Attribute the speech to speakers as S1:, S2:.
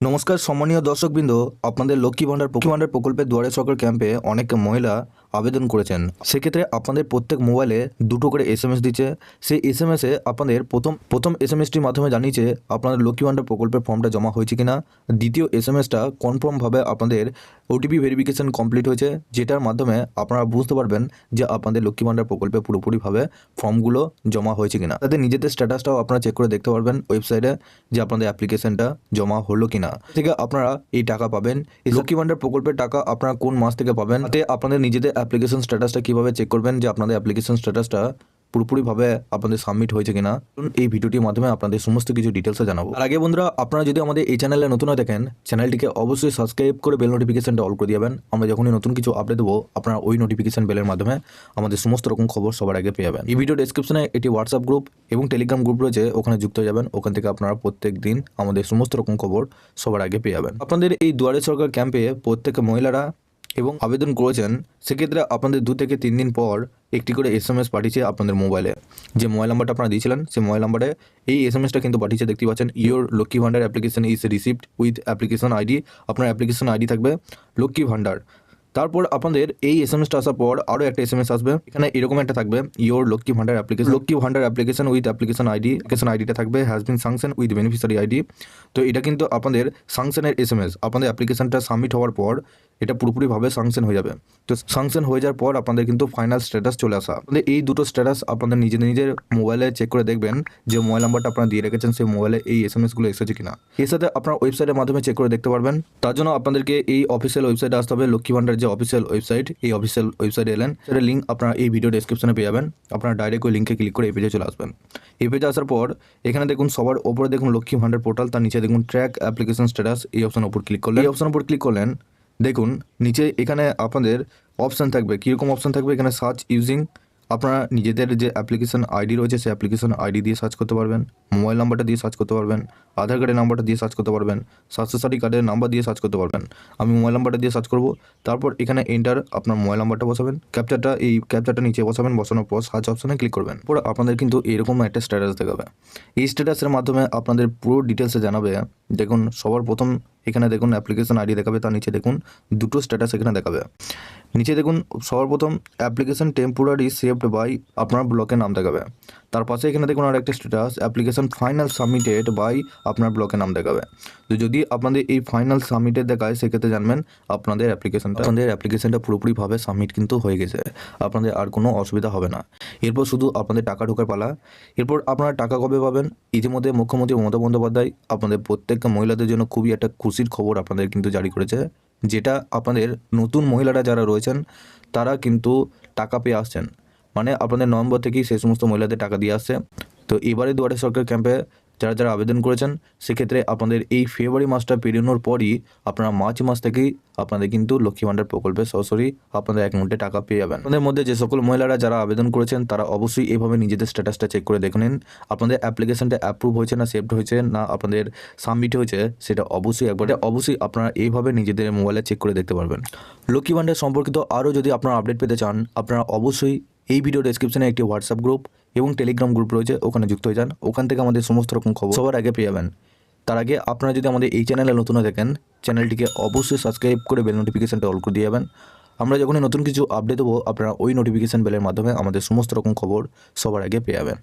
S1: নমস্কার সম্মানীয় দর্শকবৃন্দ আপনাদের লক্ষ্মী ভাণ্ডার লক্ষ্মী ভাণ্ডার প্রকল্পের দুয়ারে সরকার ক্যাম্পে অনেক মহিলা আবেদন করেছেন। সেক্ষেত্রে আপনাদের প্রত্যেক মোবাইলে দুটো করে এস এম এস দিচ্ছে। সেই এস এম এসে আপনাদের প্রথম প্রথম এস এম এসটির মাধ্যমে জানিয়েছে আপনাদের লক্ষ্মী ভাণ্ডার প্রকল্পের ফর্মটা জমা হয়েছে কিনা। দ্বিতীয় এস এম এসটা কনফার্মভাবে আপনাদের ওটিপি ভেরিফিকেশন কমপ্লিট হয়েছে, যেটার মাধ্যমে আপনারা বুঝতে পারবেন যে আপনাদের লক্ষ্মী ভাণ্ডার প্রকল্পে পুরোপুরিভাবে ফর্মগুলো জমা হয়েছে কিনা। তাদের নিজেদের স্ট্যাটাসটাও আপনারা চেক করে দেখতে পারবেন ওয়েবসাইটে যে আপনাদের অ্যাপ্লিকেশনটা জমা হলো কিনা। থেকে আপনারা এই টাকা পাবেন। এই লক্ষ্মী ভাণ্ডার প্রকল্পের টাকা আপনারা কোন মাস থেকে পাবেন? তাতে আপনাদের নিজেদের অ্যাপ্লিকেশন স্ট্যাটাসটা কীভাবে চেক করবেন যে আপনাদের অ্যাপ্লিকেশন স্ট্যাটাসটা পুরোপুরিভাবে আপনাদের সাবমিট হয়েছে কিনা? এই ভিডিওটির মাধ্যমে আপনাদের সমস্ত কিছু ডিটেলসে জানাব। আর আগে বন্ধুরা, আপনারা যদি আমাদের এই চ্যানেলে নতুন হয়ে থাকেন চ্যানেলটিকে অবশ্যই সাবস্ক্রাইব করে বেল নোটিফিকেশনটা অল করে দিবেন। আমরা যখনই নতুন কিছু আপডেট দেবো, আপনারা ওই নোটিফিকেশন বেলের মাধ্যমে আমাদের সমস্ত রকম খবর সবার আগে পেয়ে যাবেন। এই ভিডিও ডেসক্রিপশনে একটি হোয়াটসঅ্যাপ গ্রুপ এবং টেলিগ্রাম গ্রুপ রয়েছে, ওখানে যুক্ত হয়ে যাবেন। ওখান থেকে আপনারা প্রত্যেক দিন আমাদের সমস্ত রকম খবর সবার আগে পেয়ে যাবেন। আপনাদের এই দুয়ারে সরকার ক্যাম্পে প্রত্যেক মহিলারা এবং আবেদন করেছেন, সেক্ষেত্রে আপনাদের দু থেকে তিন দিন পর একটি করে এস এম এস পাঠিয়েছে আপনাদের মোবাইলে। যে মোবাইল নাম্বারটা আপনারা দিয়েছিলেন, সেই মোবাইল নাম্বারে এই এস এম এসটা কিন্তু পাঠিয়েছে, দেখতে পাচ্ছেন your Lakshmi Bhandar application is received with application ID আপনার অ্যাপ্লিকেশন আইডি থাকবে লক্ষ্মী ভান্ডার তারপর আপনাদের এই এস এম আসার পর আরও একটা এস এম এস আসবে। এখানে এরকম একটা থাকবে your Lakshmi Bhandar application Lakshmi Bhandar application with application ID application আইডিটা থাকবে has been sanction with beneficiary ID তো এটা কিন্তু আপনাদের সাংশনের এস এম এস আপনাদের অ্যাপ্লিকেশনটা সাবমিট হওয়ার পর এটা পুরোপুরিভাবে সাংশন হয়ে যাবে। তো সাংশন হয়ে যাওয়ার পর আপনাদের কিন্তু ফাইনাল স্ট্যাটাস চলে আসা। আপনাদের এই দুটো স্ট্যাটাস আপনাদের নিজেদের নিজের মোবাইলে চেক করে দেখবেন যে মোবাইল নাম্বারটা আপনারা দিয়ে রেখেছেন, সেই মোবাইলে এই এস এম এসগুলো এসেছে কিনা। এর সাথে আপনার ওয়েবসাইটের মাধ্যমে চেক করে দেখতে পারবেন। তার জন্য আপনাদেরকে এই অফিসিয়াল ওয়েবসাইটে আসতে হবে লক্ষ্মী ভান্ডার যে অফিসিয়াল ওয়েবসাইট এই অফিসিয়াল ওয়েবসাইটে এলেন। সেটা লিঙ্ক আপনারা এই ভিডিও ডেসক্রিপশনে পেয়ে যাবেন। আপনারা ডাইরেক্ট ওই লিঙ্কে ক্লিক করে এই পেজে চলে আসবেন। এই পেজে আসার পর, এখানে দেখুন সবার ওপরে দেখুন লক্ষ্মী ভান্ডার পোর্টাল তার নিচে দেখুন ট্র্যাক অ্যাপ্লিকেশন স্ট্যাটাস এই অপশন উপর ক্লিক করলেন। এই অপশন উপর ক্লিক করলেন, দেখুন নিচে এখানে আপনাদের অপশান থাকবে। কীরকম অপশান থাকবে? এখানে সার্চ ইউজিং আপনারা নিজেদের যে অ্যাপ্লিকেশন আইডি রয়েছে, সেই অ্যাপ্লিকেশন আইডি দিয়ে সার্চ করতে পারবেন মোবাইল নাম্বারটা দিয়ে সার্চ করতে পারবেন আধার কার্ডের নাম্বারটা দিয়ে সার্চ করতে পারবেন স্বাস্থ্যসাথী কার্ডের নাম্বার দিয়ে সার্চ করতে পারবেন। আমি মোবাইল নাম্বারটা দিয়ে সার্চ করব, তারপর এখানে এন্টার আপনার মোবাইল নাম্বারটা বসাবেন ক্যাপচারটা এই ক্যাপচারটা নিচে বসাবেন, বসানোর পর সার্চ অপশনে ক্লিক করবেন। পর আপনাদের কিন্তু এরকম একটা স্ট্যাটাস দেখাবে। এই স্ট্যাটাসের মাধ্যমে আপনাদের পুরো ডিটেলসে জানাবে, দেখুন সবার প্রথম এখানে দেখুন অ্যাপ্লিকেশন আইডি দেখাবে, তার নিচে দেখুন দুটো স্ট্যাটাস এখানে দেখাবে। নিচে দেখুন, সর্বপ্রথম অ্যাপ্লিকেশন টেম্পোরারি সেভড বাই আপনার ব্লকের নাম দেখাবে। তার পাশে এখানে দেখুন আর একটা status application final submitted by আপনার ব্লকের নাম দেখাবে। তো যদি আপনাদের এই ফাইনাল সাবমিটেড দেখায়, সেক্ষেত্রে জানবেন আপনাদের অ্যাপ্লিকেশনটা আপনাদের অ্যাপ্লিকেশনটা পুরোপুরিভাবে সাবমিট কিন্তু হয়ে গেছে। আপনাদের আর কোনো অসুবিধা হবে না। এরপর শুধু আপনাদের টাকা ঢোকার পালা। এরপর আপনারা টাকা কবে পাবেন? ইতিমধ্যে মুখ্যমন্ত্রী মমতা বন্দ্যোপাধ্যায় আপনাদের প্রত্যেকটা মহিলাদের জন্য খুবই একটা খুশির খবর আপনাদের কিন্তু জারি করেছে। যেটা আপনাদের নতুন মহিলারা যারা রয়েছেন, তারা কিন্তু টাকা পেয়ে আসছেন। মানে আপনাদের নভেম্বর থেকেই সেই সমস্ত মহিলাদের টাকা দিয়ে আসছে। তো এবারে দুয়ারে সরকার ক্যাম্পে যারা যারা আবেদন করেছেন, সেক্ষেত্রে আপনাদের এই ফেব্রুয়ারি মাসটা পেরোনোর পরই আপনারা মার্চ মাস থেকেই আপনাদের কিন্তু লক্ষ্মী ভাণ্ডার প্রকল্পে সরাসরি আপনাদের অ্যাকাউন্টে টাকা পেয়ে যাবেন। আপনাদের মধ্যে যে সকল মহিলারা যারা আবেদন করেছেন, তারা অবশ্যই এইভাবে নিজেদের স্ট্যাটাসটা চেক করে দেখে নিন। আপনাদের অ্যাপ্লিকেশনটা অ্যাপ্রুভ হয়েছে না সেভড হয়েছে না আপনাদের সাবমিট হয়েছে, সেটা অবশ্যই একবারে অবশ্যই আপনারা এইভাবে নিজেদের মোবাইলে চেক করে দেখতে পারবেন। লক্ষ্মী ভাণ্ডার সম্পর্কিত আরও যদি আপনারা আপডেট পেতে চান, আপনারা অবশ্যই এই ভিডিও ডেসক্রিপশনে একটি হোয়াটসঅ্যাপ গ্রুপ এবং টেলিগ্রাম গ্রুপ রয়েছে, ওখানে যুক্ত হয়ে যান। ওখান থেকে আমাদের সমস্ত রকম খবর সবার আগে পেয়ে যাবেন। তার আগে আপনারা যদি আমাদের এই চ্যানেলে নতুন হয়ে থাকেন চ্যানেলটিকে অবশ্যই সাবস্ক্রাইব করে বেল নোটিফিকেশানটা অল করে দিয়ে যাবেন। আমরা যখনই নতুন কিছু আপডেট দেবো, আপনারা ওই নোটিফিকেশান বেলের মাধ্যমে আমাদের সমস্ত রকম খবর সবার আগে পেয়ে যাবেন।